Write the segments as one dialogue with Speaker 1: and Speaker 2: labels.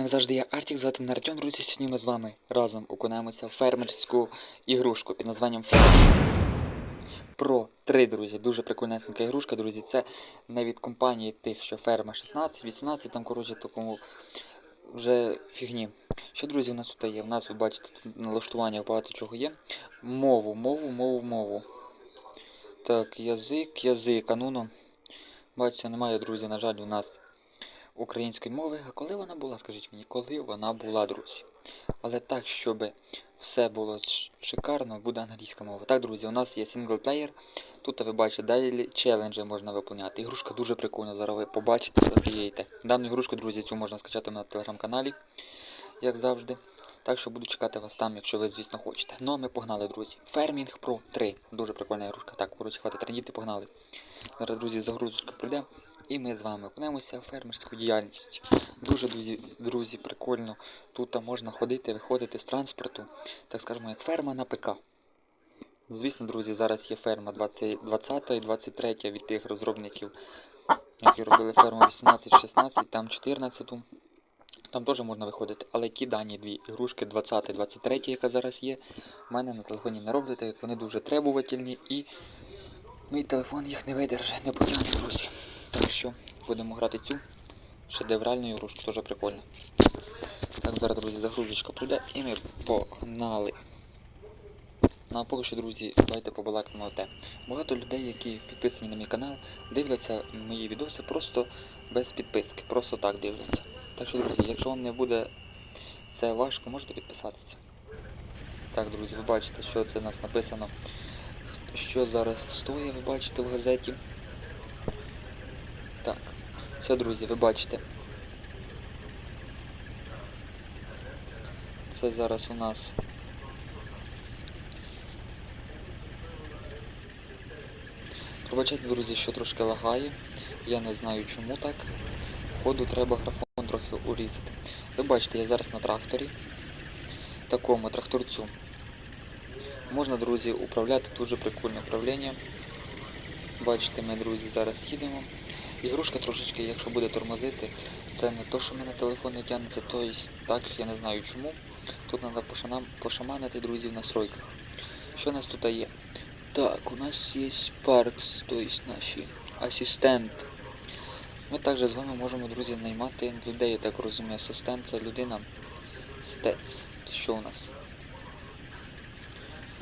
Speaker 1: Мене завжди є Артік, звати мене Артем, друзі. Сьогодні ми з вами разом окунаємося в фермерську ігрушку під названням Farming Pro 3, друзі. Дуже прикольнесенька ігрушка, друзі. Це не від компанії тих, що ферма 16, 18, там, коротше, такому вже фігні. Що, друзі, у нас тут є? У нас, ви бачите, тут налаштування багато чого є. Мову, мову, мову, мову. Так, язик, язик, а. Бачите, немає, друзі, на жаль, у нас української мови. А коли вона була, скажіть мені, коли вона була, друзі? Але так, щоб все було шикарно, буде англійська мова. Так, друзі, у нас є синглплеєр. Тут ви бачите, далі челенджі можна виповняти. Ігрушка дуже прикольна, зараз ви побачите, офігієте. Дану ігрушку, друзі, цю можна скачати на телеграм-каналі, як завжди. Так що буду чекати вас там, якщо ви, звісно, хочете. Ну а ми погнали, друзі. Farming Pro 3. Дуже прикольна ігрушка. Так, коротше, хватить трендіти, погнали. Зараз, друзі, загрузочка прийде. І ми з вами окунемося в фермерську діяльність. Дуже, друзі, друзі, прикольно. Тут можна ходити, виходити з транспорту, так скажемо, як ферма на ПК. Звісно, друзі, зараз є ферма 20, 20 і 23 від тих розробників, які робили ферму 18-16, там 14. Там теж можна виходити, але ті дані дві ігрушки 20 23 яка зараз є, в мене на телефоні не роблять, вони дуже требувательні і мій телефон їх не видерже, не потягне, друзі. Що будемо грати цю шедевральну ігрушку, теж прикольно. Так, зараз, друзі, загрузочка прийде і ми погнали. Ну а поки що, друзі, давайте побалакаємо те. Багато людей, які підписані на мій канал, дивляться мої відоси просто без підписки, просто так дивляться. Так що, друзі, якщо вам не буде це важко, можете підписатися. Так, друзі, ви бачите, що це у нас написано. Що зараз стоїть, ви бачите в газеті. Так. Все, друзі, ви бачите. Це зараз у нас. Пробачайте, друзі, що трошки лагає. Я не знаю чому так. Ходу треба графон трохи урізати. Ви бачите, я зараз на тракторі. Такому тракторцю. Можна, друзі, управляти дуже прикольне управління. Бачите, ми, друзі, зараз їдемо. Ігрушка трошечки, якщо буде тормозити, це не то, що мене телефон не тягнеться, то є так, я не знаю чому. Тут треба пошаманити, друзі, в настройках. Що у нас тут є? Так, у нас є Sparks, то есть наші асистент. Ми також з вами можемо, друзі, наймати людей, я так розумію, асистент це людина стец. Що у нас?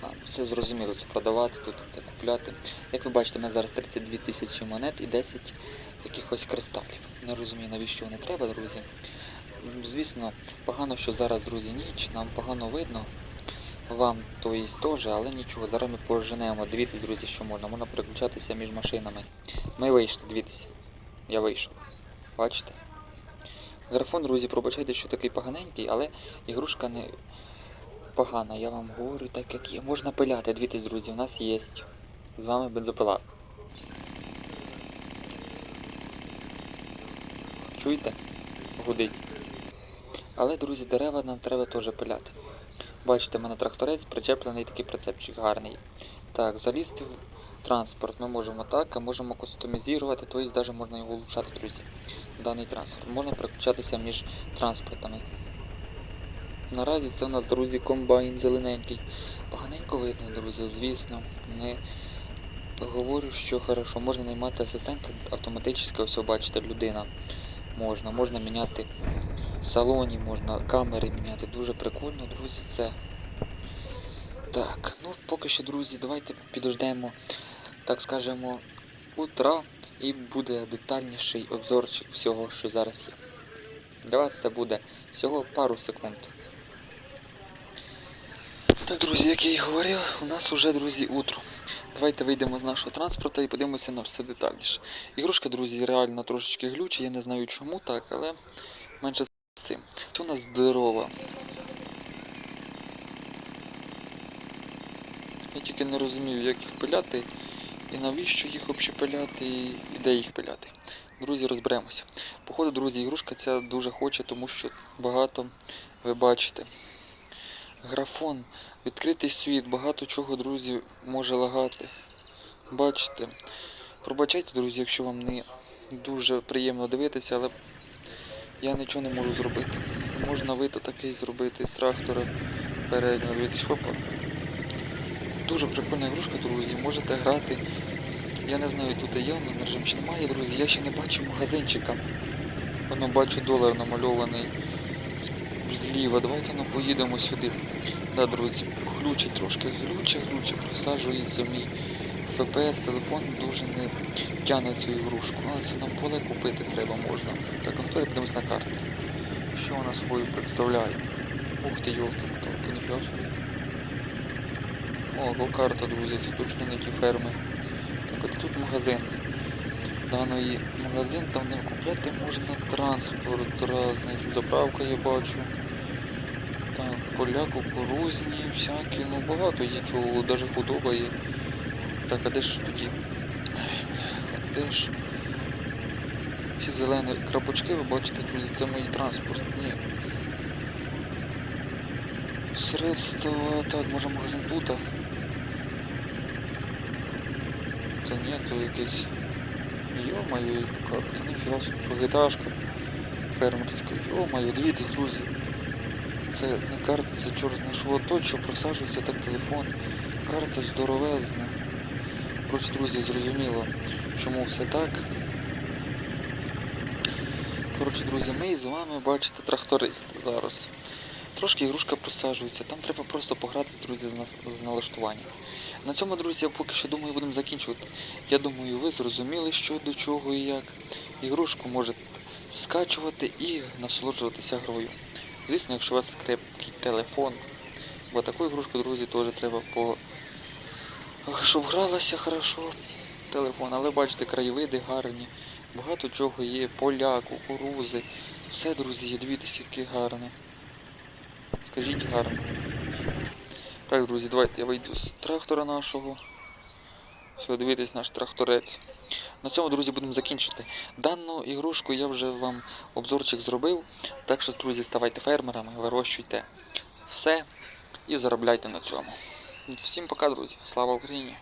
Speaker 1: А, ну це зрозуміло, це продавати, тут це купляти. Як ви бачите, мене зараз 32 тисячі монет і 10 якихось кристалів. Не розумію, навіщо вони треба, друзі. Звісно, погано, що зараз, друзі, ніч, нам погано видно. Вам то є теж, але нічого, зараз ми поженемо. Дивіться, друзі, що можна. Можна переключатися між машинами. Ми вийшли, дивіться. Я вийшов. Бачите? Графон, друзі, пробачайте, що такий поганенький, але ігрушка не погана, я вам говорю так, як є. Можна пиляти, дивіться, друзі, у нас є. З вами бензопила. Чуєте? Гудить. Але, друзі, дерева нам треба теж пиляти. Бачите, в мене тракторець причеплений такий прицепчик гарний. Так, залізти в транспорт ми можемо так, а можемо кастомізувати, тобто навіть можна його улучшати, друзі. Даний транспорт. Можна переключатися між транспортами. Наразі це у нас, друзі, комбайн зелененький. Поганенько видно, друзі, звісно. Не говорю, що хорошо. Можна наймати асистента автоматично, ось бачите, людина. Можна, можна міняти салоні, можна камери міняти. Дуже прикольно, друзі, це. Так, ну поки що, друзі, давайте підождемо, так скажемо, утра і буде детальніший обзорчик всього, що зараз є. Для вас це буде всього пару секунд. Так, друзі, як я і говорив, у нас уже, друзі, утро. Давайте вийдемо з нашого транспорту і подивимося на все детальніше. Ігрушка, друзі, реально трошечки глючить, я не знаю чому так, але менше з цим. Це у нас здорова. Я тільки не розумію, як їх пиляти, і навіщо їх взагалі пиляти, і де їх пиляти. Друзі, розберемося. Походу, друзі, ігрушка ця дуже хоче, тому що багато ви бачите. Графон, відкритий світ, багато чого, друзі, може лагати. Бачите. Пробачайте, друзі, якщо вам не дуже приємно дивитися, але Я нічого не можу зробити. Можна вито такий зробити з трактора переднього від шопа. Дуже прикольна ігрушка, друзі. Можете грати. Я не знаю, тут є в мене режим чи немає, друзі. Я ще не бачу магазинчика. Воно бачу долар намальований зліва. Давайте ну, поїдемо сюди. Да, друзі, глючить трошки, глюче, глюче, просаджується мій ФПС, телефон дуже не тягне цю ігрушку. А, це нам поле купити треба можна. Так, ну то подивимось на карту. Що вона собою представляє? Ух ти, йолки, моталки, ніфіга собі. Ого, карта, друзі, це точно не ті ферми. Так от тут магазин. Даний магазин, там де купляти можна транспорт разний. Тут заправка я бачу. Так, поля кукурузні, всякі, ну багато є чого, навіть худоба є. Так, а де ж тоді? Де ж? Ці зелені крапочки, ви бачите, друзі, це мої транспортні средства. Так, може магазин тут? Та ні, то якийсь. Йо-моє, як це ніфіга що гіташка фермерська. Йо-моє, дивіться, друзі. Це не карта, це чорт знає що просаджується так телефон. Карта здоровезна. Коротше, друзі, зрозуміло, чому все так. Коротше, друзі, ми з вами бачите трактористи зараз. Трошки ігрушка просаджується, там треба просто погратись, друзі, з налаштуванням. На цьому, друзі, я поки що думаю, будемо закінчувати. Я думаю, ви зрозуміли, що до чого і як. Ігрушку можете скачувати і насолоджуватися грою. Звісно, якщо у вас крепкий телефон, бо таку ігрушку, друзі, теж треба по. Щоб гралася хорошо телефон, але бачите, краєвиди гарні. Багато чого є, поля, кукурузи. Все, друзі, є, дивіться, яке гарне. Скажіть гарно. Так, друзі, давайте я вийду з трактора нашого. Все, дивитись наш тракторець. На цьому, друзі, будемо закінчити. Дану ігрушку я вже вам обзорчик зробив. Так що, друзі, ставайте фермерами, вирощуйте все і заробляйте на цьому. Всім пока, друзі. Слава Україні!